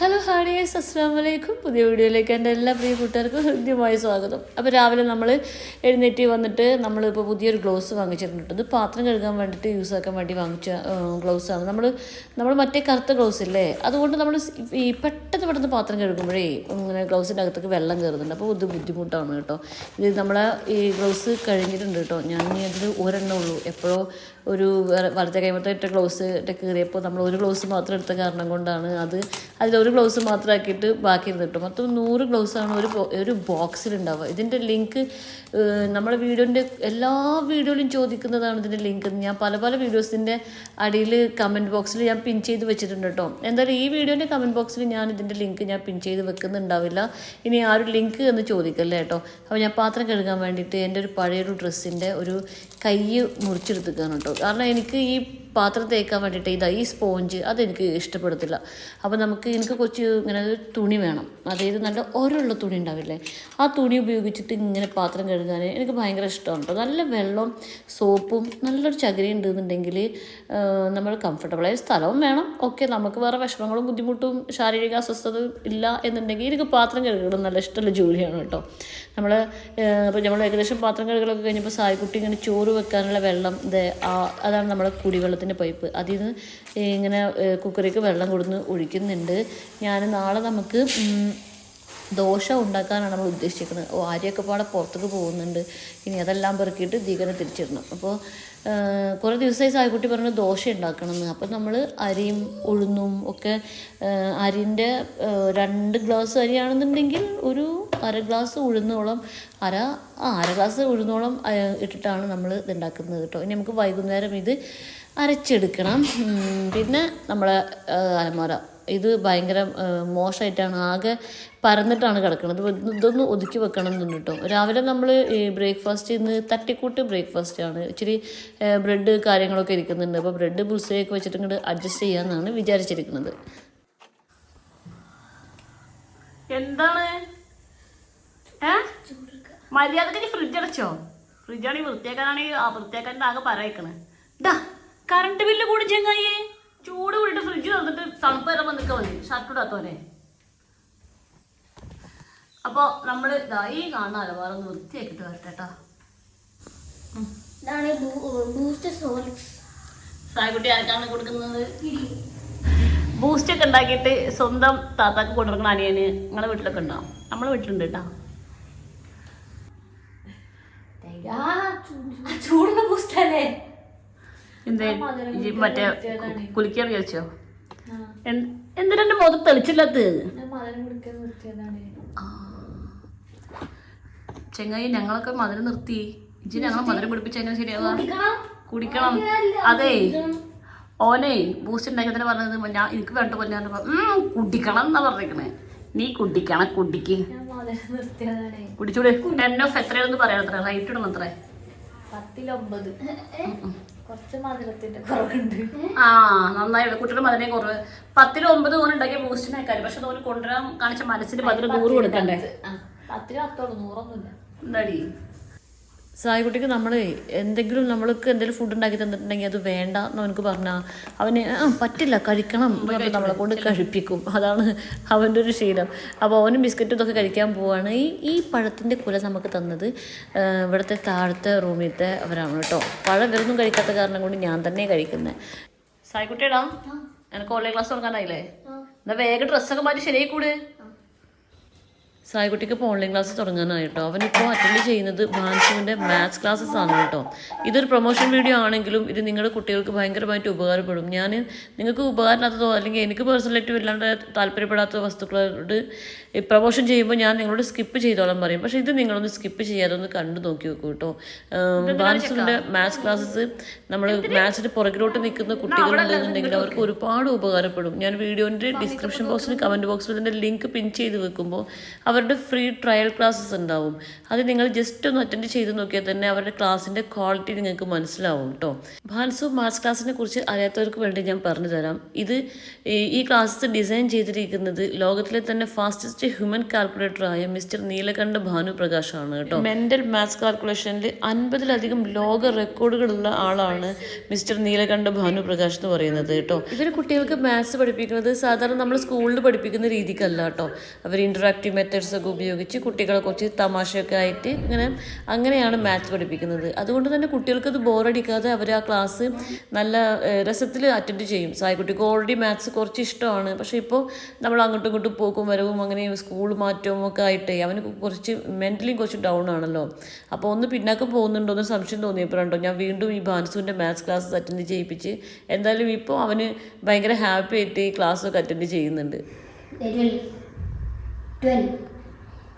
Hello ഹാഡിയേഴ്സ് അസ്സാം വലൈക്കും പുതിയ വീഡിയോയിലേക്ക് എന്റെ എല്ലാ പ്രിയ കൂട്ടുകാർക്കും ഹൃദ്യമായ സ്വാഗതം. അപ്പോൾ രാവിലെ നമ്മൾ എഴുന്നേറ്റ് വന്നിട്ട് നമ്മളിപ്പോൾ പുതിയൊരു ഗ്ലൗസ് വാങ്ങിച്ചിട്ടുണ്ട്. ഇത് പാത്രം കഴുകാൻ വേണ്ടിയിട്ട് യൂസ് ആക്കാൻ വേണ്ടി വാങ്ങിച്ച ഗ്ലൗസാണ് നമ്മൾ നമ്മൾ മറ്റേ കറുത്ത ഗ്ലൗസ് ഇല്ലേ? അതുകൊണ്ട് നമ്മൾ ഈ പെട്ടെന്ന് പെട്ടെന്ന് പാത്രം കഴുകുമ്പോഴേ ഇങ്ങനെ ഗ്ലൗസിന്റെ അകത്തേക്ക് വെള്ളം കയറുന്നുണ്ട്. അപ്പോൾ ഇത് ബുദ്ധിമുട്ടാണ് കേട്ടോ. ഇത് നമ്മളെ ഈ ഗ്ലൗസ് കഴിഞ്ഞിട്ടുണ്ട് കേട്ടോ. ഞാൻ ഇനി അതിൽ ഒരെണ്ണം ഉള്ളൂ. എപ്പോഴോ ഒരു വലത്തെ കൈമത്തെ ഇട്ട ഗ്ലൗസ് ഇട്ട് കയറിയപ്പോൾ നമ്മൾ ഒരു ഗ്ലൗസ് മാത്രം എടുത്ത കാരണം കൊണ്ടാണ് അത് അതിലൊരു ഗ്ലൗസ് മാത്രമാക്കിയിട്ട് ബാക്കി ഇരുന്ന് കിട്ടും. മൊത്തം നൂറ് ഗ്ലൗസാണ് ഒരു ഒരു ഒരു ബോക്സിലുണ്ടാവുക ഇതിന്റെ ലിങ്ക് നമ്മുടെ വീഡിയോന്റെ എല്ലാ വീഡിയോയിലും ചോദിക്കുന്നതാണ് ഇതിന്റെ ലിങ്ക് ഞാൻ പല പല വീഡിയോസിന്റെ അടിയിൽ കമന്റ് ബോക്സിൽ ഞാൻ പിൻ ചെയ്ത് വെച്ചിട്ടുണ്ട് കേട്ടോ. എന്തായാലും ഈ വീഡിയോന്റെ കമന്റ് ബോക്സിൽ ഞാൻ ഇതിന്റെ ലിങ്ക് ഞാൻ പിൻ ചെയ്ത് വെക്കുന്നുണ്ടാവില്ല. ഇനി ആ ഒരു ലിങ്ക് എന്ന് ചോദിക്കല്ലേ കേട്ടോ. അപ്പോൾ ഞാൻ പാത്രം കഴുകാൻ വേണ്ടിയിട്ട് എന്റെ ഒരു പഴയൊരു ഡ്രസ്സിന്റെ ഒരു കൈ മുറിച്ചെടുത്തിക്കാണ് കേട്ടോ. കാരണം എനിക്ക് ഈ പാത്രം തേക്കാൻ വേണ്ടിയിട്ട് ഇതാ ഈ സ്പോഞ്ച് അതെനിക്ക് ഇഷ്ടപ്പെടത്തില്ല. അപ്പോൾ നമുക്ക് എനിക്ക് കുറച്ച് ഇങ്ങനെ തുണി വേണം. അതായത് നല്ല ഒരുള്ള തുണി ഉണ്ടാവില്ലേ? ആ തുണി ഉപയോഗിച്ചിട്ട് ഇങ്ങനെ പാത്രം കഴുകാൻ എനിക്ക് ഭയങ്കര ഇഷ്ടമാണ് കേട്ടോ. നല്ല വെള്ളവും സോപ്പും നല്ലൊരു ചകിരി ഉണ്ടെന്നുണ്ടെങ്കിൽ നമ്മൾ കംഫർട്ടബിളായ സ്ഥലവും വേണം. ഓക്കെ നമുക്ക് വേറെ വിഷമങ്ങളും ബുദ്ധിമുട്ടും ശാരീരിക അസ്വസ്ഥതയും ഇല്ല എന്നുണ്ടെങ്കിൽ എനിക്ക് പാത്രം കഴുകണം. നല്ല ഇഷ്ടമുള്ള ജോലിയാണ് കേട്ടോ. നമ്മൾ അപ്പോൾ നമ്മൾ ഏകദേശം പാത്രം കഴുകലൊക്കെ കഴിഞ്ഞപ്പോൾ സായിക്കുട്ടി ഇങ്ങനെ ചോറ് വെക്കാനുള്ള വെള്ളം ഇത് അതാണ് നമ്മുടെ കുടിവെള്ളത്തിന്റെ പൈപ്പ്. അതിൽ നിന്ന് ഇങ്ങനെ കുക്കറിക്ക് വെള്ളം കൊടുന്ന് ഒഴിക്കുന്നുണ്ട്. ഞാൻ നാളെ നമുക്ക് ദോശ ഉണ്ടാക്കാനാണ് നമ്മൾ ഉദ്ദേശിക്കുന്നത് ഓ ആര്യൊക്കെ പാടെ പുറത്തേക്ക് പോകുന്നുണ്ട്. ഇനി അതെല്ലാം പെറുക്കിയിട്ട് ദീകനെ തിരിച്ചിടണം. അപ്പോൾ കുറേ ദിവസമായി സായ്ക്കുട്ടി പറഞ്ഞു ദോശ ഉണ്ടാക്കണം എന്ന് അപ്പം നമ്മൾ അരിയും ഉഴുന്നും ഒക്കെ അരിന്റെ രണ്ട് ഗ്ലാസ് അരിയാണെന്നുണ്ടെങ്കിൽ ഒരു അര ഗ്ലാസ് ഉഴുന്നോളം അര ആ അര ഗ്ലാസ് ഉഴുന്നോളം ഇട്ടിട്ടാണ് നമ്മൾ ഇതുണ്ടാക്കുന്നത് കേട്ടോ ഇനി നമുക്ക് വൈകുന്നേരം ഇത് അരച്ചെടുക്കണം. പിന്നെ നമ്മളെ അലമാര. ഇത് ഭയങ്കര മോശമായിട്ടാണ് ആകെ പരന്നിട്ടാണ് കിടക്കുന്നത് ഇത് ഇതൊന്ന് ഒതുക്കി വെക്കണം എന്നുണ്ട് കേട്ടോ. രാവിലെ നമ്മൾ ഈ ബ്രേക്ക്ഫാസ്റ്റ് ഇന്ന് തട്ടിക്കൂട്ട് ബ്രേക്ക്ഫാസ്റ്റ് ആണ്. ഇച്ചിരി ബ്രെഡ് കാര്യങ്ങളൊക്കെ ഇരിക്കുന്നുണ്ട്. അപ്പോൾ ബ്രെഡ് പുൽസയൊക്കെ വെച്ചിട്ട് ഇങ്ങോട്ട് അഡ്ജസ്റ്റ് ചെയ്യാമെന്നാണ് വിചാരിച്ചിരിക്കുന്നത്. എന്താണ്? മര്യാദയ്ക്ക് ഫ്രിഡ്ജ് അടച്ചോ? ഫ്രിഡ്ജാണെങ്കിൽ വൃത്തിയാക്കാനാണെങ്കിൽ ആ വൃത്തിയാക്കാൻ ആകെ പറയക്കണേ. ഇതാ കറണ്ട് ബില്ല് കൂടി ചെങ്ങായി. ചൂട് കൂടിയിട്ട് ഫ്രിഡ്ജ് തുറന്നിട്ട് തണുപ്പ് നിൽക്കാൻ മതി ഷർട്ട് ഇടാത്തോനെ അപ്പോൾ നമ്മൾ ഈ കാണുന്ന അലവാറ ഒന്ന് വൃത്തിയാക്കിയിട്ട് വരട്ടെ കേട്ടോ ഇതാണ് ബൂസ്റ്റ് സോളിക്സ് സായ്ക്കുട്ടി ആർക്കാണ് കൊടുക്കുന്നത്? ബൂസ്റ്റ് ഒക്കെ ഉണ്ടാക്കിയിട്ട് സ്വന്തം താത്താക്ക് കൊടുക്കുന്ന അനിയന് നിങ്ങളെ വീട്ടിലൊക്കെ ഉണ്ടാവും നമ്മളെ വീട്ടിലുണ്ട് കേട്ടോ. ചൂടുള്ള ബൂസ്റ്റ് അല്ലേ? എന്തേ? മറ്റേ കുളിക്കാൻ വിചാരിച്ചോ? എന്തിനാ എന്റെ മുഖത്ത് തെളിച്ചില്ലാത്ത ചെങ്ങായി ഞങ്ങളൊക്കെ മധുരം നിർത്തി. ഇജ്ജി ഞങ്ങൾ മധുരം പിടിപ്പിച്ചതിനും ശരിയാവാ? കുടിക്കണം. അതെ. ഓനെ ബൂസ്റ്റ് ഉണ്ടാക്കി തന്നെ പറഞ്ഞത് ഞാൻ എനിക്ക് വേണ്ട പോലെ ഞാൻ "ഉം, കുടിക്കണം എന്നാ പറഞ്ഞേക്കണേ. നീ കുടിക്കണം കുടിക്ക്. കുടിച്ചൂടെ. ടെൻ ഓഫ് എത്രയാണെന്ന് പറയാം അത്ര. റൈറ്റ് ഇടണം അത്രേ. പത്തിലൊമ്പത്. കുറച്ച് മധുരത്തിന്റെ കുറവുണ്ട്. ആ നന്നായിട്ട് കുട്ടിയുടെ മധുരം കുറവ്. പത്തിൽ ഒമ്പത് തോന്നി ഉണ്ടാക്കിയ ബൂസ്റ്റിനെ കാര്യം പക്ഷെ തോന്നി കൊണ്ടുവരാൻ കാണിച്ച മനസ്സിന് പതിന് നൂറ് കൊടുക്കണ്ടേ? പത്തിലും പത്തിന് പത്തോളൂ നൂറൊന്നുമില്ല. എന്താടി? സായിക്കുട്ടിക്ക് നമ്മൾ എന്തെങ്കിലും നമ്മൾക്ക് എന്തെങ്കിലും ഫുഡ് ഉണ്ടാക്കി തന്നിട്ടുണ്ടെങ്കിൽ അത് വേണ്ട എന്ന് അവനക്ക് പറഞ്ഞാൽ അവന് "ആ, പറ്റില്ല കഴിക്കണം എന്ന് നമ്മളെ കൊണ്ട് കഴിപ്പിക്കും. അതാണ് അവന്റെ ഒരു ശീലം. അപ്പോൾ അവനും ബിസ്ക്കറ്റും ഇതൊക്കെ കഴിക്കാൻ പോവാണ്. ഈ ഈ പഴത്തിന്റെ കുല നമുക്ക് തന്നത് ഇവിടുത്തെ താഴത്തെ റൂമിലത്തെ അവരാണ് കേട്ടോ. പഴം വെറുതും കഴിക്കാത്ത കാരണം കൊണ്ട് ഞാൻ തന്നെ കഴിക്കുന്നത് സായിക്കുട്ടിയടാ എനിക്ക് ഓൺലൈൻ ക്ലാസ് തുടങ്ങാനായില്ലേ? എന്നാൽ വേഗം ഡ്രസ്സൊക്കെ മാറ്റി ശരിയായി കൂട് സായിക്കുട്ടിക്ക് ഇപ്പോൾ ഓൺലൈൻ ക്ലാസ് തുടങ്ങാനായി കേട്ടോ അവനിപ്പോൾ അറ്റൻഡ് ചെയ്യുന്നത് മാൻസുവിന്റെ മാത്സ് ക്ലാസ്സസ് ആണ് കേട്ടോ ഇതൊരു പ്രൊമോഷൻ വീഡിയോ ആണെങ്കിലും ഇത് നിങ്ങളുടെ കുട്ടികൾക്ക് ഭയങ്കരമായിട്ട് ഉപകാരപ്പെടും. ഞാൻ നിങ്ങൾക്ക് ഉപകാരമില്ലാത്തതോ അല്ലെങ്കിൽ എനിക്ക് പേഴ്സണലായിട്ട് വല്ലാണ്ട് താല്പര്യപ്പെടാത്ത വസ്തുക്കളോട് പ്രൊമോഷൻ ചെയ്യുമ്പോൾ ഞാൻ നിങ്ങളോട് സ്കിപ്പ് ചെയ്തോളാം പറയും. പക്ഷേ ഇത് നിങ്ങളൊന്ന് സ്കിപ്പ് ചെയ്യാതെ ഒന്ന് കണ്ടു നോക്കി നോക്കൂ കേട്ടോ മാൻസുവിന്റെ മാത്സ് ക്ലാസ്സസ് നമ്മൾ മാത്സിന്റെ പുറകിലോട്ട് നിൽക്കുന്ന കുട്ടികളുണ്ടെന്നുണ്ടെങ്കിൽ അവർക്ക് ഒരുപാട് ഉപകാരപ്പെടും. ഞാൻ വീഡിയോന്റെ ഡിസ്ക്രിപ്ഷൻ ബോക്സിൽ കമന്റ് ബോക്സിൽ ഇതിന്റെ ലിങ്ക് പിൻ ചെയ്ത് വെക്കുമ്പോൾ അവരുടെ ഫ്രീ ട്രയൽ ക്ലാസ്സസ് ഉണ്ടാവും. അത് നിങ്ങൾ ജസ്റ്റ് ഒന്ന് അറ്റൻഡ് ചെയ്ത് നോക്കിയാൽ തന്നെ അവരുടെ ക്ലാസ്സിന്റെ ക്വാളിറ്റി നിങ്ങൾക്ക് മനസ്സിലാവും കേട്ടോ ഭാൻസു മാത്സ് ക്ലാസ്സിനെ കുറിച്ച് അറിയാത്തവർക്ക് വേണ്ടി ഞാൻ പറഞ്ഞു തരാം ഇത് ഈ- ക്ലാസ്സ് ഡിസൈൻ ചെയ്തിരിക്കുന്നത് ലോകത്തിലെ തന്നെ ഫാസ്റ്റസ്റ്റ് ഹ്യൂമൻ കാൽക്കുലേറ്ററായ മിസ്റ്റർ നീലകണ്ഠ ഭാനു പ്രകാശാണ് കേട്ടോ മെന്റൽ മാത്സ് കാൽക്കുലേഷനിൽ അൻപതിലധികം ലോക റെക്കോർഡുകളുള്ള ആളാണ് മിസ്റ്റർ നീലകണ്ഠ ഭാനു പ്രകാശ് എന്ന് പറയുന്നത് കേട്ടോ ഇവർ കുട്ടികൾക്ക് മാത്സ് പഠിപ്പിക്കുന്നത് സാധാരണ നമ്മൾ സ്കൂളിൽ പഠിപ്പിക്കുന്ന രീതിക്കല്ല കേട്ടോ അവർ ഇന്ററാക്റ്റീവ് മെത്തേഡ്സ് പിക്ചേഴ്സൊക്കെ ഉപയോഗിച്ച് കുട്ടികളെ കുറച്ച് തമാശയൊക്കെ ആയിട്ട് ഇങ്ങനെ അങ്ങനെയാണ് മാത്സ് പഠിപ്പിക്കുന്നത്. അതുകൊണ്ട് തന്നെ കുട്ടികൾക്കത് ബോറടിക്കാതെ അവർ ആ ക്ലാസ് നല്ല രസത്തിൽ അറ്റൻഡ് ചെയ്യും. സായിക്കുട്ടിക്ക് ഓൾറെഡി മാത്സ് കുറച്ച് ഇഷ്ടമാണ്. പക്ഷേ ഇപ്പോൾ നമ്മൾ അങ്ങോട്ടും ഇങ്ങോട്ടും പോക്കും വരവും അങ്ങനെ സ്കൂൾ മാറ്റവും ഒക്കെ ആയിട്ട് അവന് കുറച്ച് മെന്റലി കുറച്ച് ഡൗൺ ആണല്ലോ. അപ്പോൾ ഒന്ന് പിന്നാക്കം പോകുന്നുണ്ടോ എന്ന് സംശയം തോന്നിയപ്പോഴാണ്ടോ? ഞാൻ വീണ്ടും ഈ ഭാനുസുവിന്റെ മാത്സ് ക്ലാസ് അറ്റൻഡ് ചെയ്യിപ്പിച്ച് എന്തായാലും ഇപ്പോൾ അവന് ഭയങ്കര ഹാപ്പി ആയിട്ട് ഈ ക്ലാസ്സൊക്കെ അറ്റൻഡ് ചെയ്യുന്നുണ്ട്. 12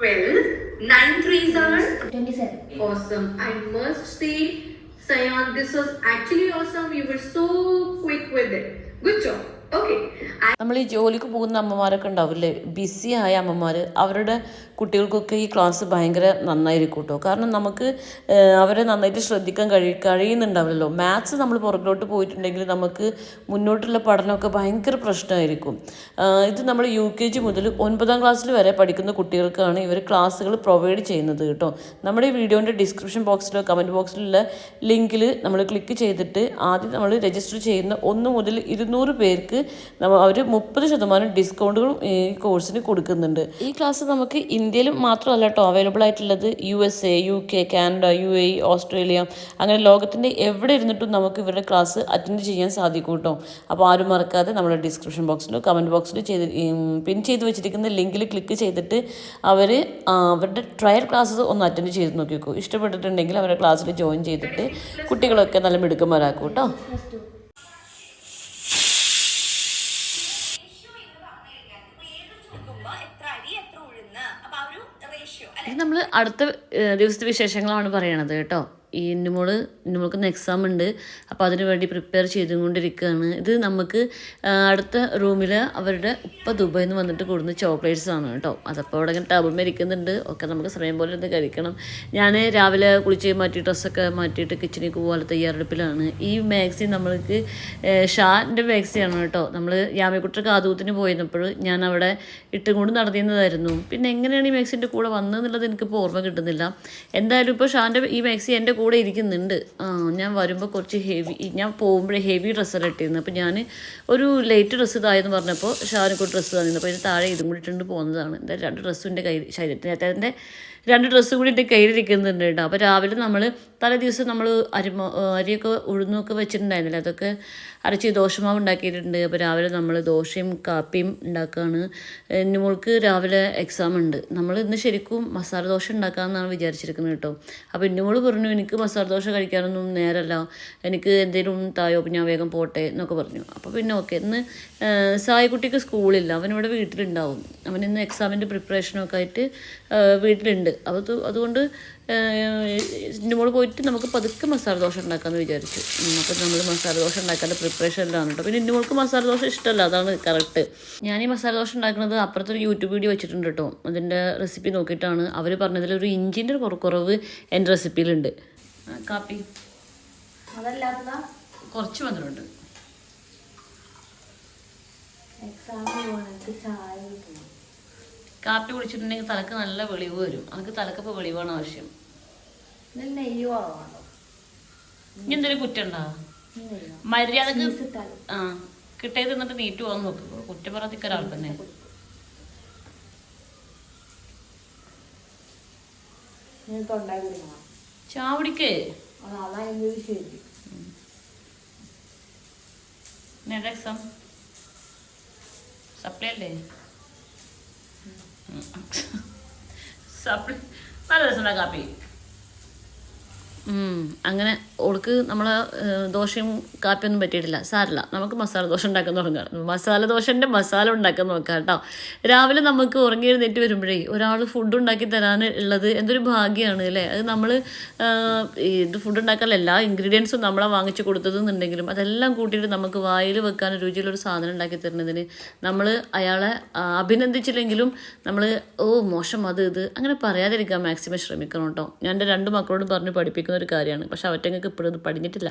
12. 9 threes are Twenty-seven. awesome. I must say, Sayan, this was actually awesome. You were so quick with it. Good job. നമ്മൾ ഈ ജോലിക്ക് പോകുന്ന അമ്മമാരൊക്കെ ഉണ്ടാവില്ലേ? ബിസി ആയ അമ്മമാർ അവരുടെ കുട്ടികൾക്കൊക്കെ ഈ ക്ലാസ് ഭയങ്കര നന്നായിരിക്കും കേട്ടോ കാരണം നമുക്ക് അവരെ നന്നായിട്ട് ശ്രദ്ധിക്കാൻ കഴി കഴിയുന്നുണ്ടാവില്ലല്ലോ. മാത്സ് നമ്മൾ പുറകിലോട്ട് പോയിട്ടുണ്ടെങ്കിൽ നമുക്ക് മുന്നോട്ടുള്ള പഠനമൊക്കെ ഭയങ്കര പ്രശ്നമായിരിക്കും. ഇത് നമ്മൾ യു കെ ജി മുതൽ ഒൻപതാം ക്ലാസ്സിൽ വരെ പഠിക്കുന്ന കുട്ടികൾക്കാണ് ഇവർ ക്ലാസ്സുകൾ പ്രൊവൈഡ് ചെയ്യുന്നത് കേട്ടോ. നമ്മുടെ ഈ വീഡിയോന്റെ ഡിസ്ക്രിപ്ഷൻ ബോക്സിലോ കമന്റ് ബോക്സിലുള്ള ലിങ്കിൽ നമ്മൾ ക്ലിക്ക് ചെയ്തിട്ട് ആദ്യം നമ്മൾ രജിസ്റ്റർ ചെയ്യുന്ന ഒന്ന് മുതൽ ഇരുന്നൂറ് പേർക്ക് നമ്മ അവർ മുപ്പത് ശതമാനം ഡിസ്കൗണ്ടുകളും ഈ കോഴ്സിന് കൊടുക്കുന്നുണ്ട്. ഈ ക്ലാസ് നമുക്ക് ഇന്ത്യയിൽ മാത്രമല്ല കേട്ടോ അവൈലബിൾ ആയിട്ടുള്ളത് U S A U K Canada U A Australia അങ്ങനെ ലോകത്തിന്റെ എവിടെ ഇരുന്നിട്ടും നമുക്ക് ഇവരുടെ ക്ലാസ് അറ്റൻഡ് ചെയ്യാൻ സാധിക്കും കേട്ടോ അപ്പോൾ ആരും മറക്കാതെ നമ്മുടെ ഡിസ്ക്രിപ്ഷൻ ബോക്സിലോ കമന്റ് ബോക്സിലോ ചെയ്ത് പിൻ ചെയ്ത് വെച്ചിരിക്കുന്ന ലിങ്കിൽ ക്ലിക്ക് ചെയ്തിട്ട് അവർ അവരുടെ ട്രയൽ ക്ലാസ്സസ് ഒന്ന് അറ്റൻഡ് ചെയ്ത് നോക്കിക്കോ. ഇഷ്ടപ്പെട്ടിട്ടുണ്ടെങ്കിൽ അവരുടെ ക്ലാസ്സിൽ ജോയിൻ ചെയ്തിട്ട് കുട്ടികളൊക്കെ നല്ല മിടുക്കന്മാരാക്കും കേട്ടോ ഇത് നമ്മൾ അടുത്ത ദിവസത്തെ വിശേഷങ്ങളാണ് പറയണത് കേട്ടോ. ഈ ഇന്നുമോൾ ഇന്നുമോൾക്ക് ഇന്ന് എക്സാം ഉണ്ട്. അപ്പോൾ അതിനു വേണ്ടി പ്രിപ്പയർ ചെയ്തുകൊണ്ടിരിക്കുകയാണ്. ഇത് നമുക്ക് അടുത്ത റൂമിൽ അവരുടെ ഉപ്പ ദുബായിൽ നിന്ന് വന്നിട്ട് കൊടുക്കുന്ന ചോക്ലേറ്റ്സ് ആണ് കേട്ടോ. അതപ്പോൾ അവിടെ ഇങ്ങനെ ടേബിൾ ഇരിക്കുന്നുണ്ട്. ഒക്കെ നമുക്ക് സമയം പോലെ ഒന്ന് കഴിക്കണം. ഞാൻ രാവിലെ കുളിച്ച് മാറ്റി ഡ്രസ്സൊക്കെ മാറ്റിയിട്ട് കിച്ചണിൽ പോകാനുള്ള തയ്യാറെടുപ്പിലാണ്. ഈ മാക്സി നമ്മൾക്ക് ഷാന്റെ മാക്സിയാണ് കേട്ടോ. നമ്മൾ യാമിക്കുട്ടർ കാതൂത്തിന് പോയിരുന്നപ്പോൾ ഞാൻ അവിടെ ഇട്ടുകൊണ്ട് നടന്നിരുന്നതായിരുന്നു. പിന്നെ എങ്ങനെയാണ് ഈ മാക്സിന്റെ കൂടെ വന്നതെന്നുള്ളത് എനിക്കിപ്പോൾ ഓർമ്മ കിട്ടുന്നില്ല. എന്തായാലും ഇപ്പോൾ ഷാന്റെ ഈ മാക്സി എന്റെ കൂടെ ഇരിക്കുന്നുണ്ട്. ആ ഞാൻ വരുമ്പോൾ കുറച്ച് ഹെവി ഞാൻ പോകുമ്പോഴേ ഹെവി ഡ്രസ്സെല്ലാം ഇട്ടിരുന്നു. അപ്പോൾ ഞാൻ ഒരു ലൈറ്റ് ഡ്രസ്സ് ഇതായെന്ന് പറഞ്ഞപ്പോൾ ഷാനൊക്കെ ഡ്രസ്സ് തന്നിരുന്നു. അപ്പോൾ അതിന് താഴെ ഇതും കൂടി ഇട്ടുകൊണ്ട് പോകുന്നതാണ് എന്തായാലും രണ്ട് ഡ്രസ്സും എന്റെ കയ്യിൽ അതിന്റെ രണ്ട് ഡ്രസ്സ് കൂടി എന്റെ കയ്യിലിരിക്കുന്നുണ്ട് കേട്ടോ അപ്പോൾ രാവിലെ നമ്മൾ തലേ ദിവസം നമ്മൾ അരിമ അരിയൊക്കെ ഉഴുന്നൊക്കെ വെച്ചിട്ടുണ്ടായിരുന്നില്ല? അതൊക്കെ അരച്ച് ദോശമാവ് ഉണ്ടാക്കിയിട്ടുണ്ട്. അപ്പോൾ രാവിലെ നമ്മൾ ദോശയും കാപ്പിയും ഉണ്ടാക്കുകയാണ് എന്റെ മോൾക്ക് രാവിലെ എക്സാം ഉണ്ട്. നമ്മൾ ഇന്ന് ശരിക്കും മസാല ദോശ ഉണ്ടാക്കാമെന്നാണ് വിചാരിച്ചിരിക്കുന്നത് കേട്ടോ അപ്പോൾ എന്റെ മോൾ പറഞ്ഞു എനിക്ക് മസാല ദോശ കഴിക്കാനൊന്നും നേരമല്ല എനിക്ക് എന്തെങ്കിലും തായോ ഞാൻ വേഗം പോട്ടെ എന്നൊക്കെ പറഞ്ഞു. അപ്പോൾ പിന്നെ ഓക്കെ ഇന്ന് സായിക്കുട്ടിക്ക് സ്കൂളില്ല. അവനിവിടെ വീട്ടിലുണ്ടാവും. അവൻ ഇന്ന് എക്സാമിന്റെ പ്രിപ്പറേഷനൊക്കെ ആയിട്ട് വീട്ടിലുണ്ട്. അത് അതുകൊണ്ട് ഇതിന്റെ മോൾ പോയിട്ട് നമുക്ക് പതുക്കെ മസാല ദോശ ഉണ്ടാക്കാമെന്ന് വിചാരിച്ചു. അപ്പോൾ നമ്മൾ മസാല ദോശ ഉണ്ടാക്കാന്റെ പ്രിപ്പറേഷനിലാണ് കേട്ടോ പിന്നെ എന്റെ മോൾക്ക് മസാല ദോശ ഇഷ്ടമല്ല അതാണ് കറക്റ്റ് ഞാൻ ഈ മസാല ദോശ ഉണ്ടാക്കുന്നത് അപ്പുറത്തൊരു യൂട്യൂബ് വീഡിയോ വെച്ചിട്ടുണ്ട് കേട്ടോ അതിന്റെ റെസിപ്പി നോക്കിയിട്ടാണ്. അവർ പറഞ്ഞതിൽ ഒരു ഇഞ്ചിന്റെ കുറ കുറവ് എന്റെ റെസിപ്പിയിലുണ്ട് കാപ്പി. അതല്ലാത്തതാ? കുറച്ച് മധുരമുണ്ട്. എക്സാം പോകണമെങ്കിൽ ചായ കിട്ടണം കാപ്പി കുടിച്ചിട്ടുണ്ടെങ്കിൽ തലക്ക് നല്ല വെളിവ് വരും. അനക്ക് തലക്കിപ്പോ വെളിവാണ് ആവശ്യം. നെയ്യ് ഇനി എന്തെങ്കിലും കുറ്റം ഉണ്ടാവും നെയ്യോ മര്യാദയ്ക്ക് ആ കിട്ടേ തിന്നിട്ട് നീറ്റ് പോകാൻ നോക്കുക കുറ്റം പറയത്തിക്ക ഒരാൾ തന്നെ. ചാവടിക്കേ എക്സാം സപ്ലൈ അല്ലേ? സപ്ലൈ നല്ല രസമുണ്ടാ കാപ്പി ഉം. അങ്ങനെ ഓൾക്ക് നമ്മൾ ദോശയും കാപ്പിയൊന്നും പറ്റിയിട്ടില്ല. സാരില്ല. നമുക്ക് മസാല ദോശ ഉണ്ടാക്കാൻ തുടങ്ങാം. മസാല ദോശന്റെ മസാല ഉണ്ടാക്കാൻ നോക്കാം കേട്ടോ. രാവിലെ നമുക്ക് ഉറങ്ങി എഴുന്നേറ്റ് വരുമ്പോഴേ ഒരാൾ ഫുഡ് ഉണ്ടാക്കി തരാൻ ഉള്ളത് എന്തൊരു ഭാഗ്യമാണ് അല്ലേ? അത് നമ്മൾ ഇത് ഫുഡ് ഉണ്ടാക്കാൻ എല്ലാ ഇൻഗ്രീഡിയൻസും നമ്മളെ വാങ്ങിച്ചു കൊടുത്തതെന്നുണ്ടെങ്കിലും അതെല്ലാം കൂട്ടിയിട്ട് നമുക്ക് വായിൽ വെക്കാൻ രുചിയിലൊരു സാധനം ഉണ്ടാക്കി തരുന്നതിന് നമ്മൾ അയാളെ അഭിനന്ദിച്ചില്ലെങ്കിലും നമ്മൾ ഓ മോശം അത് ഇത്. അങ്ങനെ പറയാതിരിക്കാൻ മാക്സിമം ശ്രമിക്കണം കേട്ടോ. ഞാൻ എന്റെ രണ്ട് മക്കളോട് പറഞ്ഞ് പഠിപ്പിക്കുന്ന ഒരു കാര്യമാണ്. പക്ഷെ അവറ്റങ്ങൾക്ക് ഇപ്പോഴും ഇത് പഠിഞ്ഞിട്ടില്ല.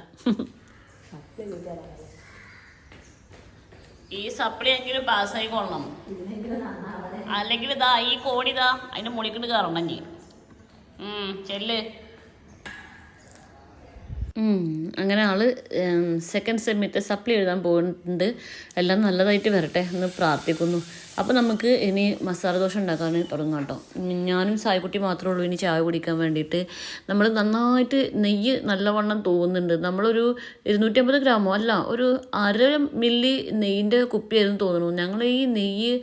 ഈ സപ്ലി എങ്കിലും പാസ്സായി കൊള്ളണം. അല്ലെങ്കിൽ ഇതാ ഈ കോണിതാ അതിന്റെ മുളിക്കൊണ്ട് കയറണമെങ്കിൽ ചെല്ല്. അങ്ങനെ ആൾ സെക്കൻഡ് സെമ്മിത്തെ സപ്ലി എഴുതാൻ പോകുന്നുണ്ട് എല്ലാം നല്ലതായിട്ട് വരട്ടെ എന്ന് പ്രാർത്ഥിക്കുന്നു. അപ്പോൾ നമുക്ക് ഇനി മസാല ദോശ ഉണ്ടാക്കാൻ തുടങ്ങാം കേട്ടോ ഞാനും സായ്ക്കുട്ടി മാത്രമേ ഉള്ളൂ. ഇനി ചായ കുടിക്കാൻ വേണ്ടിയിട്ട്. നമ്മൾ നന്നായിട്ട് നെയ്യ് നല്ലവണ്ണം തോന്നുന്നുണ്ട് നമ്മളൊരു ഇരുന്നൂറ്റമ്പത് ഗ്രാമോ? അല്ല ഒരു അര മില്ലി നെയ്യിന്റെ കുപ്പിയായിരുന്നു തോന്നുന്നു. ഞങ്ങൾ ഈ നെയ്യ്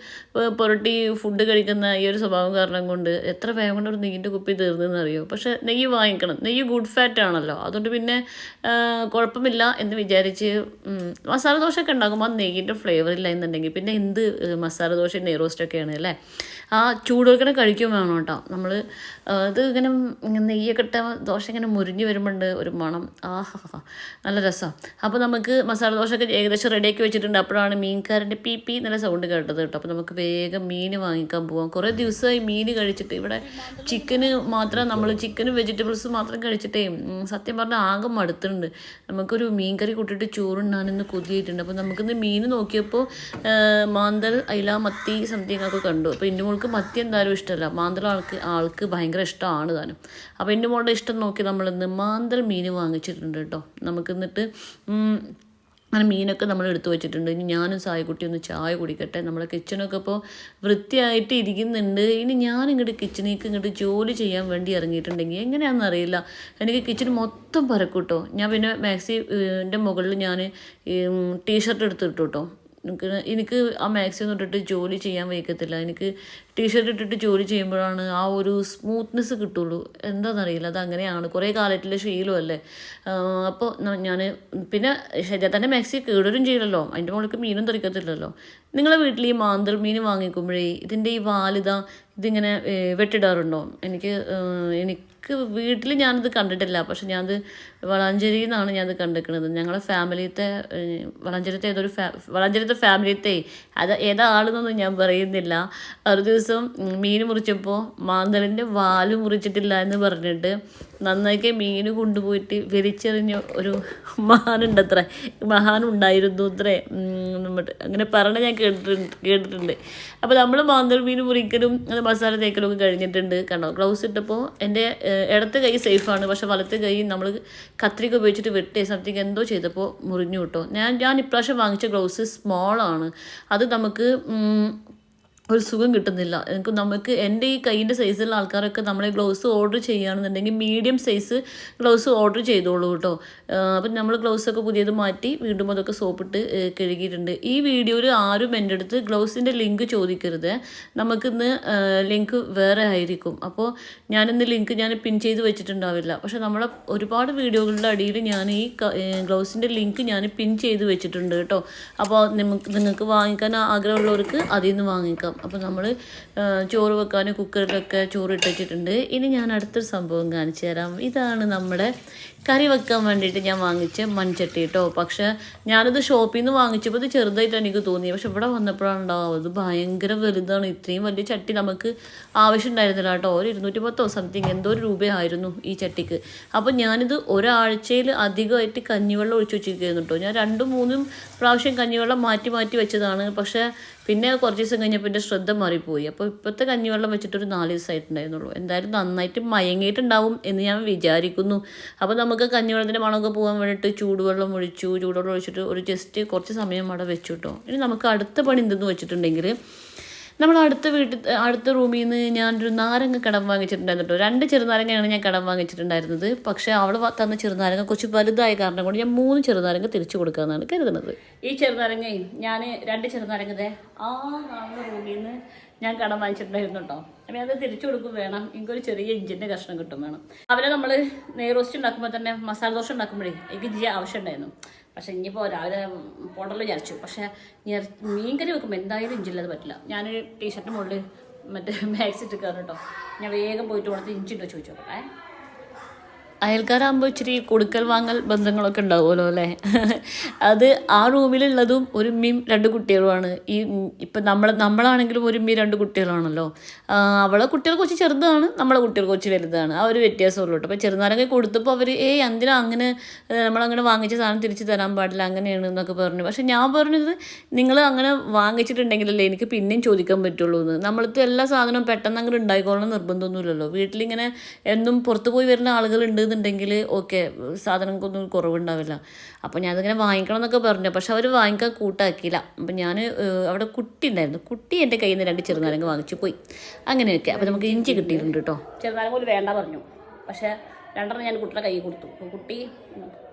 പുരട്ടി ഫുഡ് കഴിക്കുന്ന ഈ ഒരു സ്വഭാവം കാരണം കൊണ്ട് എത്ര വേഗം കൊണ്ട് ഒരു നെയ്യിന്റെ കുപ്പി തീർന്നതെന്ന് അറിയോ പക്ഷേ നെയ്യ് വാങ്ങിക്കണം. നെയ്യ് ഗുഡ് ഫാറ്റ് ആണല്ലോ. അതുകൊണ്ട് പിന്നെ കുഴപ്പമില്ല എന്ന് വിചാരിച്ച് മസാല ദോശയൊക്കെ ഉണ്ടാക്കുമ്പോൾ നെയ്യിന്റെ ഫ്ലേവർ ഇല്ല എന്നുണ്ടെങ്കിൽ പിന്നെ എന്ത് മസാല ദോശ നെയ്റോസ്റ്റൊക്കെയാണ് അല്ലേ? ആ ചൂടോടെ കഴിക്കും വേണം കേട്ടോ. നമ്മൾ ഇത് ഇങ്ങനെ നെയ്യൊക്കെ ഇട്ട ദോശ ഇങ്ങനെ മുരിഞ്ഞ് വരുമ്പോണ്ട് ഒരു മണം. ആഹാ നല്ല രസമാണ് അപ്പോൾ നമുക്ക് മസാല ദോശയൊക്കെ ഏകദേശം റെഡിയാക്കി വെച്ചിട്ടുണ്ട്. അപ്പോഴാണ് മീൻകാരന്റെ പി പി നല്ല സൗണ്ട് കേട്ടത് കേട്ടോ. അപ്പോൾ നമുക്ക് വേഗം മീൻ വാങ്ങിക്കാൻ പോവാം. കുറേ ദിവസമായി മീൻ കഴിച്ചിട്ട് ഇവിടെ ചിക്കന് മാത്രം നമ്മൾ ചിക്കനും വെജിറ്റബിൾസ് മാത്രം കഴിച്ചിട്ടേ സത്യം പറഞ്ഞാൽ ആകെ മടുത്തിട്ടുണ്ട്. നമുക്കൊരു മീൻ കറി കൂട്ടിയിട്ട് ചോറുണ്ണാനെന്ന് കൊതിയായിട്ടുണ്ട്. അപ്പോൾ നമുക്കിന്ന് മീൻ നോക്കിയപ്പോൾ മാന്തൽ അയില മത്തി സംതിങ് ഒക്കെ കണ്ടു. അപ്പോൾ എന്റെ മോൾക്ക് മത്തി എന്തായാലും ഇഷ്ടമല്ല മാന്തൽ ആൾക്ക് ആൾക്ക് ഭയങ്കര ഇഷ്ടമാണ് താനും. അപ്പോൾ എന്റെ മോളുടെ ഇഷ്ടം നോക്കി നമ്മൾ മാന്തൽ മീൻ വാങ്ങിച്ചിട്ടുണ്ട് കേട്ടോ. നമുക്ക് എന്നിട്ട് അങ്ങനെ മീനൊക്കെ നമ്മൾ എടുത്തു വെച്ചിട്ടുണ്ട്. ഇനി ഞാനും സായക്കുട്ടി ഒന്ന് ചായ കുടിക്കട്ടെ. നമ്മളെ കിച്ചണൊക്കെ ഇപ്പോൾ വൃത്തിയായിട്ട് ഇരിക്കുന്നുണ്ട്. ഇനി ഞാൻ ഇങ്ങോട്ട് കിച്ചണിലേക്ക് ഇങ്ങോട്ട് ജോലി ചെയ്യാൻ വേണ്ടി ഇറങ്ങിയിട്ടുണ്ടെങ്കിൽ എങ്ങനെയാണെന്ന് അറിയില്ല. എനിക്ക് കിച്ചൺ മൊത്തം പരക്കൂട്ടോ. ഞാൻ പിന്നെ മാക്സിന്റെ മുകളിൽ ഞാൻ ടീഷർട്ട് എടുത്തിട്ടു കേട്ടോ എനിക്ക് എനിക്ക് ആ മാക്സി ഒന്നും ഇട്ടിട്ട് ജോലി ചെയ്യാൻ വയ്ക്കത്തില്ല എനിക്ക് ടീഷർട്ട് ഇട്ടിട്ട് ജോലി ചെയ്യുമ്പോഴാണ് ആ ഒരു സ്മൂത്ത്നെസ് കിട്ടുള്ളൂ. എന്താണെന്നറിയില്ല അത് അങ്ങനെയാണ് കുറേ കാലത്തിലെ ശീലമല്ലേ അപ്പോൾ ഞാൻ പിന്നെ ഷജാത്തന്റെ മാക്സി കേടരും ചെയ്യില്ലല്ലോ. അതിന്റെ മുകളിലേക്ക് മീനും തെറിക്കത്തില്ലല്ലോ. നിങ്ങളെ വീട്ടിൽ ഈ മാന്തൽ മീൻ വാങ്ങിക്കുമ്പോഴേ ഇതിന്റെ ഈ വാലിത ഇതിങ്ങനെ വെട്ടിടാറുണ്ടോ? എനിക്ക് ഏ, എനിക്ക് വീട്ടിൽ ഞാനത് കണ്ടിട്ടില്ല. പക്ഷെ ഞാനത് വളാഞ്ചേരിയിൽ നിന്നാണ് ഞാനത് കണ്ടിരിക്കുന്നത്. ഞങ്ങളെ ഫാമിലിത്തെ വളാഞ്ചേരത്തെ ഏതൊരു ഫാ വളാഞ്ചേരത്തെ ഫാമിലിത്തെ അത് ഏതാ ആളെന്നൊന്നും ഞാൻ പറയുന്നില്ല. ഒരു ദിവസം മീൻ മുറിച്ചപ്പോൾ മാന്തളിന്റെ വാൽ മുറിച്ചിട്ടില്ല എന്ന് പറഞ്ഞിട്ട് നന്നായിട്ട് മീൻ കൊണ്ടുപോയിട്ട് വലിച്ചെറിഞ്ഞ ഒരു മഹാനുണ്ട് അത്ര. മഹാനുണ്ടായിരുന്നു അത്രേ അങ്ങനെ പറഞ്ഞ ഞാൻ കേട്ടിട്ടുണ്ട് കേട്ടിട്ടുണ്ട്. അപ്പോൾ നമ്മൾ മാന്തൽ മീൻ മുറിക്കലും അത് മസാല തേക്കലും ഒക്കെ കഴിഞ്ഞിട്ടുണ്ട്. കണ്ടോ? ഗ്ലൗസ് ഇട്ടപ്പോൾ എന്റെ ഇടത്ത് കൈ സേഫാണ്. പക്ഷെ വലത്തെ കൈ നമ്മൾ കത്രിക ഉപയോഗിച്ചിട്ട് വെട്ടേ സംതിങ് എന്തോ ചെയ്തപ്പോൾ മുറിഞ്ഞു കിട്ടോ. ഞാൻ ഞാൻ ഇപ്രാവശ്യം വാങ്ങിച്ച ഗ്ലൗസ് സ്മോളാണ് അത് നമുക്ക് ഒരു സുഖം കിട്ടുന്നില്ല. എനിക്ക് നമുക്ക് എന്റെ ഈ കൈയിന്റെ സൈസുള്ള ആൾക്കാരൊക്കെ നമ്മളെ ഗ്ലൗസ് ഓർഡർ ചെയ്യുകയാണെന്നുണ്ടെങ്കിൽ മീഡിയം സൈസ് ഗ്ലൗസ് ഓർഡർ ചെയ്തോളൂ കേട്ടോ. അപ്പം നമ്മൾ ഗ്ലൗസൊക്കെ പുതിയത് മാറ്റി വീണ്ടും അതൊക്കെ സോപ്പിട്ട് കഴുകിയിട്ടുണ്ട്. ഈ വീഡിയോയിൽ ആരും എന്റെ അടുത്ത് ഗ്ലൗസിന്റെ ലിങ്ക് ചോദിക്കരുത്. നമുക്കിന്ന് ലിങ്ക് വേറെ ആയിരിക്കും. അപ്പോൾ ഞാനിന്ന് ലിങ്ക് ഞാൻ പിൻ ചെയ്ത് വെച്ചിട്ടുണ്ടാവില്ല. പക്ഷേ നമ്മളെ ഒരുപാട് വീഡിയോകളുടെ അടിയിൽ ഞാൻ ഈ ഗ്ലൗസിന്റെ ലിങ്ക് ഞാൻ പിൻ ചെയ്ത് വെച്ചിട്ടുണ്ട് കേട്ടോ. അപ്പോൾ നിങ്ങൾക്ക് വാങ്ങിക്കാൻ ആഗ്രഹമുള്ളവർക്ക് അതിൽ നിന്ന് വാങ്ങിക്കാം. അപ്പോൾ നമ്മൾ ചോറ് വെക്കാൻ കുക്കറിലൊക്കെ ചോറ് ഇട്ട് വെച്ചിട്ടുണ്ട് ഇനി ഞാൻ അടുത്തൊരു സംഭവം കാണിച്ചു തരാം. ഇതാണ് നമ്മുടെ കറി വെക്കാൻ വേണ്ടിയിട്ട് ഞാൻ വാങ്ങിച്ച മൺചട്ടി കേട്ടോ പക്ഷേ ഞാനത് ഷോപ്പിൽ നിന്ന് വാങ്ങിച്ചപ്പോൾ ഇത് ചെറുതായിട്ട് എനിക്ക് തോന്നി പക്ഷെ ഇവിടെ വന്നപ്പോഴാണ് ഉണ്ടാവും അത് ഭയങ്കര വലുതാണ്. ഇത്രയും വലിയ ചട്ടി നമുക്ക് ആവശ്യമുണ്ടായിരുന്നില്ല കേട്ടോ ഒരു ഇരുന്നൂറ്റി പത്തോ സംതിങ് എന്തോ ഒരു രൂപയായിരുന്നു ഈ ചട്ടിക്ക്. അപ്പോൾ ഞാനിത് ഒരാഴ്ചയിൽ അധികമായിട്ട് കഞ്ഞിവെള്ളം ഒഴിച്ചു വെച്ചിരിക്കുന്നു കേട്ടോ ഞാൻ രണ്ടും മൂന്നും പ്രാവശ്യം കഞ്ഞിവെള്ളം മാറ്റി മാറ്റി വെച്ചതാണ്. പക്ഷേ പിന്നെ കുറച്ച് ദിവസം കഴിഞ്ഞപ്പോൾ എന്റെ ശ്രദ്ധ മാറിപ്പോയി. അപ്പോൾ ഇപ്പോഴത്തെ കഞ്ഞിവെള്ളം വെച്ചിട്ട് ഒരു നാല് ദിവസമായിട്ടുണ്ടായിരുന്നുള്ളൂ എന്തായാലും നന്നായിട്ട് മയങ്ങിയിട്ടുണ്ടാവും എന്ന് ഞാൻ വിചാരിക്കുന്നു. അപ്പോൾ നമുക്ക് കഞ്ഞിവെള്ളത്തിന്റെ മണമൊക്കെ പോകാൻ വേണ്ടിയിട്ട് ചൂടുവെള്ളം ഒഴിച്ചു ചൂടുവെള്ളം ഒഴിച്ചിട്ട് ഒരു ജസ്റ്റ് കുറച്ച് സമയം അവിടെ വെച്ചു കേട്ടോ ഇനി നമുക്ക് അടുത്ത പണി എന്തെന്ന് വെച്ചിട്ടുണ്ടെങ്കിൽ നമ്മൾ അടുത്ത വീട്ടിൽ അടുത്ത റൂമിൽ നിന്ന് ഞാനൊരു നാരങ്ങ കടം വാങ്ങിച്ചിട്ടുണ്ടായിരുന്നു രണ്ട് ചെറുനാരങ്ങയാണ് ഞാൻ കടം വാങ്ങിച്ചിട്ടുണ്ടായിരുന്നത്. പക്ഷേ അവൾ തന്ന ചെറുനാരങ്ങ കുറച്ച് വലുതായ കാരണം കൊണ്ട് ഞാൻ മൂന്ന് ചെറുനാരങ്ങ തിരിച്ചു കൊടുക്കാമെന്നാണ് കരുതുന്നത്. ഈ ചെറുനാരങ്ങയും ഞാൻ രണ്ട് ചെറുനാരങ്ങതെ ആ നാളെ റൂമിൽ നിന്ന് ഞാൻ കടം വാങ്ങിച്ചിട്ടുണ്ടായിരുന്നു കേട്ടോ. അപ്പം അത് തിരിച്ചു കൊടുക്കും വേണം. എനിക്കൊരു ചെറിയ ഇഞ്ചിന്റെ കഷ്ണം കിട്ടും വേണം. അവരെ നമ്മൾ നെയ് റോസ്റ്റ് ഉണ്ടാക്കുമ്പോൾ തന്നെ മസാല ദോശ ഉണ്ടാക്കുമ്പോഴേ എനിക്ക് ഇഞ്ചി ആവശ്യമുണ്ടായിരുന്നു. പക്ഷേ ഇനിയിപ്പോൾ രാവിലെ പോണ്ടല്ലോ വിചാരിച്ചു. പക്ഷേ ഇനി മീൻ കറി വെക്കുമ്പോൾ എന്തായാലും ഇഞ്ചില്ലാതെ പറ്റില്ല. ഞാൻ ടീഷർട്ടിന് മുകളിൽ മറ്റേ മാക്സ് ഇട്ട് കയറും കേട്ടോ. ഞാൻ വേഗം പോയിട്ട് കൊടുത്ത് ഇഞ്ചിട്ടോ ചോദിച്ചു അയൽക്കാരാകുമ്പോൾ ഇച്ചിരി കൊടുക്കൽ വാങ്ങൽ ബന്ധങ്ങളൊക്കെ ഉണ്ടാവുമല്ലോ അല്ലേ? അത് ആ റൂമിലുള്ളതും ഒരു മീം രണ്ട് കുട്ടികളുമാണ്. ഈ ഇപ്പം നമ്മൾ നമ്മളാണെങ്കിലും ഒരു മീം രണ്ട് കുട്ടികളാണല്ലോ അവളെ കുട്ടികൾ കുറച്ച് ചെറുതാണ് നമ്മളെ കുട്ടികൾ കുറച്ച് വലുതാണ്. ആ ഒരു വ്യത്യാസമുള്ളൂ കേട്ടോ. അപ്പോൾ ചെറുനാരൊക്കെ കൊടുത്തപ്പോൾ അവർ ഏയ് എന്തിനാ അങ്ങനെ നമ്മളങ്ങനെ വാങ്ങിച്ച സാധനം തിരിച്ച് തരാൻ പാടില്ല അങ്ങനെയാണ് എന്നൊക്കെ പറഞ്ഞു. പക്ഷെ ഞാൻ പറഞ്ഞത് നിങ്ങൾ അങ്ങനെ വാങ്ങിച്ചിട്ടുണ്ടെങ്കിലല്ലേ എനിക്ക് പിന്നെയും ചോദിക്കാൻ പറ്റുള്ളൂ എന്ന്. നമ്മളത്തെ എല്ലാ സാധനവും പെട്ടെന്ന് അങ്ങനെ ഉണ്ടായിക്കോളണം നിർബന്ധമൊന്നുമില്ലല്ലോ. വീട്ടിലിങ്ങനെ എന്നും പുറത്തു പോയി വരുന്ന ആളുകൾ ഉണ്ടെന്നുണ്ടെങ്കിൽ ഓക്കെ സാധനങ്ങൾക്കൊന്നും കുറവുണ്ടാവില്ല. അപ്പോൾ ഞാനതിങ്ങനെ വാങ്ങിക്കണം എന്നൊക്കെ പറഞ്ഞു. പക്ഷെ അവർ വാങ്ങിക്കാൻ കൂട്ടാക്കിയില്ല. അപ്പം ഞാൻ അവിടെ കുട്ടി ഉണ്ടായിരുന്നു. കുട്ടി എന്റെ കയ്യിൽ നിന്ന് രണ്ട് ചെറുനാരങ്ങ വാങ്ങിച്ചു. പോയി. അങ്ങനെയൊക്കെ. അപ്പോൾ നമുക്ക് ഇഞ്ചി കിട്ടിയിട്ടുണ്ട് കേട്ടോ. ചെറുനാരങ്ങ പോലും വേണ്ട പറഞ്ഞു. പക്ഷേ രണ്ടെണ്ണം ഞാൻ കുട്ടിയുടെ കൈ കൊടുത്തു. കുട്ടി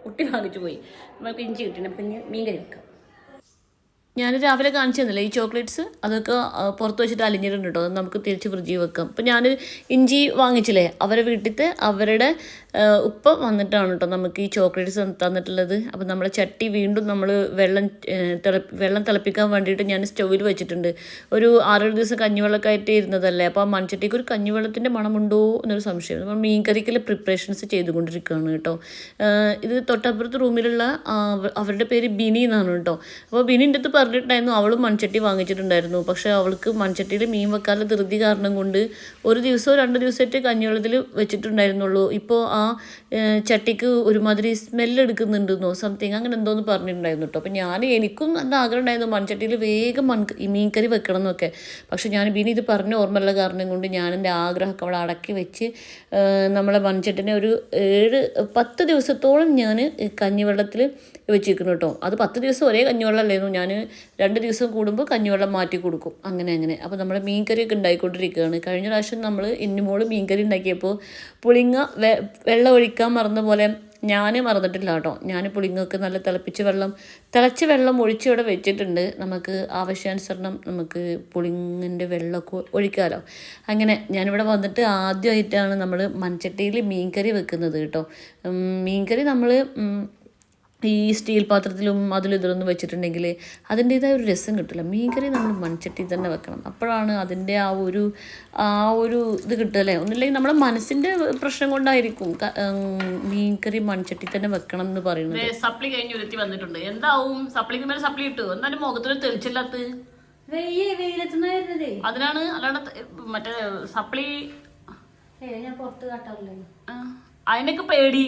കുട്ടി വാങ്ങിച്ചു പോയി. നമുക്ക് ഇഞ്ചി കിട്ടിയിട്ടുണ്ട്. അപ്പം മീൻ കറി വെക്കാം. ഞാൻ രാവിലെ കാണിച്ചു തന്നില്ലേ ഈ ചോക്ലേറ്റ്സ്? അതൊക്കെ പുറത്ത് വെച്ചിട്ട് അലിഞ്ഞിട്ടുണ്ട് കേട്ടോ നമുക്ക് തിരിച്ച് ഫ്രിഡ്ജിൽ വെക്കാം. അപ്പം ഞാൻ ഇഞ്ചി വാങ്ങിച്ചില്ലേ? അവരെ വീട്ടിലത്തെ അവരുടെ ഉപ്പ് വന്നിട്ടാണ് കേട്ടോ നമുക്ക് ഈ ചോക്ലേറ്റ്സ് തന്നിട്ടുള്ളത്. അപ്പം നമ്മളെ ചട്ടി വീണ്ടും നമ്മൾ വെള്ളം വെള്ളം തിളപ്പിക്കാൻ വേണ്ടിയിട്ട് ഞാൻ സ്റ്റൗവിൽ വെച്ചിട്ടുണ്ട്. ഒരു ആറേഴ് ദിവസം കഞ്ഞിവെള്ളമൊക്കെ ആയിട്ട് ഇരുന്നതല്ലേ? അപ്പോൾ ആ മൺചട്ടിക്ക് ഒരു കഞ്ഞിവെള്ളത്തിന്റെ മണമുണ്ടോ എന്നൊരു സംശയം. നമ്മൾ മീൻ പ്രിപ്പറേഷൻസ് ചെയ്തുകൊണ്ടിരിക്കുകയാണ് കേട്ടോ ഇത് തൊട്ടപ്പുറത്ത് റൂമിലുള്ള അവരുടെ പേര് ബിനി എന്നാണ് കേട്ടോ അപ്പോൾ ബിനിന്റെ അടുത്ത് പറഞ്ഞിട്ടുണ്ടായിരുന്നു. അവളും മൺചട്ടി വാങ്ങിച്ചിട്ടുണ്ടായിരുന്നു. പക്ഷേ അവൾക്ക് മൺചട്ടിയിൽ മീൻ വെക്കാനുള്ള ധൃതി കാരണം കൊണ്ട് ഒരു ദിവസമോ രണ്ട് ദിവസമായിട്ട് കഞ്ഞിവെള്ളത്തിൽ വെച്ചിട്ടുണ്ടായിരുന്നുള്ളൂ. ഇപ്പോൾ ആ ചട്ടിക്ക് ഒരുമാതിരി സ്മെല്ല് എടുക്കുന്നുണ്ടെന്നോ സംതിങ് അങ്ങനെ എന്തോന്ന് പറഞ്ഞിട്ടുണ്ടായിരുന്നു കേട്ടോ. അപ്പോൾ ഞാൻ എനിക്കും നല്ല ആഗ്രഹം ഉണ്ടായിരുന്നു മൺചട്ടിയിൽ വേഗം മൺ മീൻകറി മീൻ കറി വെക്കണം എന്നൊക്കെ. പക്ഷേ ഞാൻ പിന്നെ ഇത് പറഞ്ഞ ഓർമ്മയുള്ള കാരണം കൊണ്ട് ഞാൻ എന്റെ ആഗ്രഹമൊക്കെ അവിടെ അടക്കി വെച്ച് നമ്മളെ മൺചട്ടിനെ ഒരു ഏഴ് പത്ത് ദിവസത്തോളം ഞാൻ കഞ്ഞിവെള്ളത്തിൽ വെച്ചിരിക്കുന്നു കേട്ടോ. അത് പത്ത് ദിവസം ഒരേ കഞ്ഞിവെള്ളമല്ലായിരുന്നു. ഞാൻ രണ്ട് ദിവസം കൂടുമ്പോൾ കഞ്ഞിവെള്ളം മാറ്റി കൊടുക്കും. അങ്ങനെ അങ്ങനെ. അപ്പോൾ നമ്മൾ മീൻ കറിയൊക്കെ ഉണ്ടായിക്കൊണ്ടിരിക്കുകയാണ്. കഴിഞ്ഞ പ്രാവശ്യം നമ്മൾ ഇന്നുമോൾ മീൻ കറി ഉണ്ടാക്കിയപ്പോൾ പുളിങ്ങ വെള്ളം ഒഴിക്കാൻ മറന്ന പോലെ ഞാൻ മറന്നിട്ടില്ല കേട്ടോ. ഞാൻ പുളിങ്ങൊക്കെ നല്ല തിളപ്പിച്ച് വെള്ളം തിളച്ച വെള്ളം ഒഴിച്ച് ഇവിടെ വെച്ചിട്ടുണ്ട്. നമുക്ക് ആവശ്യാനുസരണം നമുക്ക് പുളിങ്ങിന്റെ വെള്ളമൊക്കെ ഒഴിക്കാമല്ലോ അങ്ങനെ ഞാനിവിടെ വന്നിട്ട് ആദ്യമായിട്ടാണ് നമ്മൾ മൺചട്ടിയിൽ മീൻകറി വെക്കുന്നത് കേട്ടോ. മീൻകറി മീൻ കറി നമ്മൾ ഈ സ്റ്റീൽ പാത്രത്തിലും അതിലും ഇതിലൊന്നും വെച്ചിട്ടുണ്ടെങ്കിൽ അതിന്റേതായ ഒരു രസം കിട്ടില്ല മീൻകറി നമ്മൾ മൺചട്ടി തന്നെ വെക്കണം. അപ്പോഴാണ് അതിന്റെ ആ ഒരു ആ ഒരു ഇത് കിട്ടുക അല്ലേ? ഒന്നില്ലെങ്കിൽ നമ്മുടെ മനസ്സിന്റെ പ്രശ്നം കൊണ്ടായിരിക്കും മീൻകറി മൺചട്ടി തന്നെ വെക്കണം എന്ന് പറയുന്നത്. സപ്ലി കഴിഞ്ഞ് ഉരുത്തി വന്നിട്ടുണ്ട്. എന്താവും? സപ്ലിക്ക് മേലെ സപ്ലി കിട്ടും എന്നാലും മുഖത്തൊരു തെളിച്ചില്ലാത്ത അതിനാണ് അല്ലാണ്ട് മറ്റേ സപ്ലി അതിനൊക്കെ പേടി.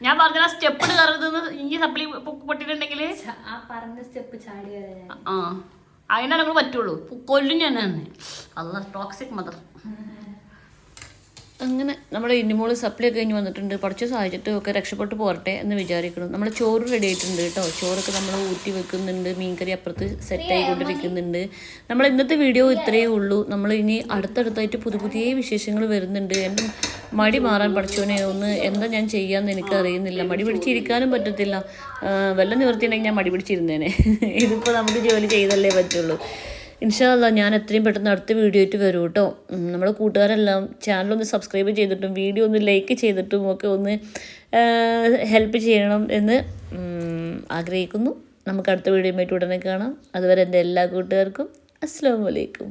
ഞാൻ പറഞ്ഞ സ്റ്റെപ്പ് കറുതെന്ന് ഇനി സപ്ലി പൊട്ടിട്ടുണ്ടെങ്കിൽ ആ പറഞ്ഞ സ്റ്റെപ്പ് ചാടി ആ. അതിനാണ് പറ്റുള്ളൂ. കൊല്ലും ഞാൻ തന്നെ അല്ല ടോക്സിക് മദർ അങ്ങനെ നമ്മുടെ ഇന്നിമോൾ സപ്ലൈ ഒക്കെ കഴിഞ്ഞ് വന്നിട്ടുണ്ട്. പഠിച്ച സാഹചര്യത്തിൽ ഒക്കെ രക്ഷപ്പെട്ട് പോരട്ടെ എന്ന് വിചാരിക്കണം നമ്മൾ ചോറ് റെഡി ആയിട്ടുണ്ട് കേട്ടോ. ചോറൊക്കെ നമ്മൾ ഊറ്റി വെക്കുന്നുണ്ട്. മീൻകറി അപ്പുറത്ത് സെറ്റ് ആയിക്കൊണ്ടിരിക്കുന്നുണ്ട്. നമ്മൾ ഇന്നത്തെ വീഡിയോ ഇത്രയേ ഉള്ളൂ. നമ്മൾ ഇനി അടുത്തടുത്തായിട്ട് പുതിയ പുതിയ വിശേഷങ്ങൾ വരുന്നുണ്ട്. എന്റെ മടി മാറാൻ പഠിച്ചോനെ ഒന്ന് എന്താ ഞാൻ ചെയ്യാന്ന് എനിക്ക് അറിയുന്നില്ല. മടി പിടിച്ചിരിക്കാനും പറ്റത്തില്ല. വെള്ളം വല്ല നിവർത്തിയുണ്ടെങ്കിൽ ഞാൻ മടി പിടിച്ചിരുന്നേനെ. ഇതിപ്പോൾ നമുക്ക് ജോലി ചെയ്തല്ലേ പറ്റുള്ളൂ. ഇൻഷാല്ല ഞാൻ എത്രയും പെട്ടെന്ന് അടുത്ത വീഡിയോ ആയിട്ട് വരും കേട്ടോ നമ്മുടെ കൂട്ടുകാരെല്ലാം ചാനലൊന്ന് സബ്സ്ക്രൈബ് ചെയ്തിട്ടും വീഡിയോ ഒന്ന് ലൈക്ക് ചെയ്തിട്ടും ഒക്കെ ഒന്ന് ഹെൽപ്പ് ചെയ്യണം എന്ന് ആഗ്രഹിക്കുന്നു. നമുക്ക് അടുത്ത വീഡിയോ ആയിട്ട് ഉടനെ കാണാം. അതുവരെ എന്റെ എല്ലാ കൂട്ടുകാർക്കും അസ്സാം വലൈക്കും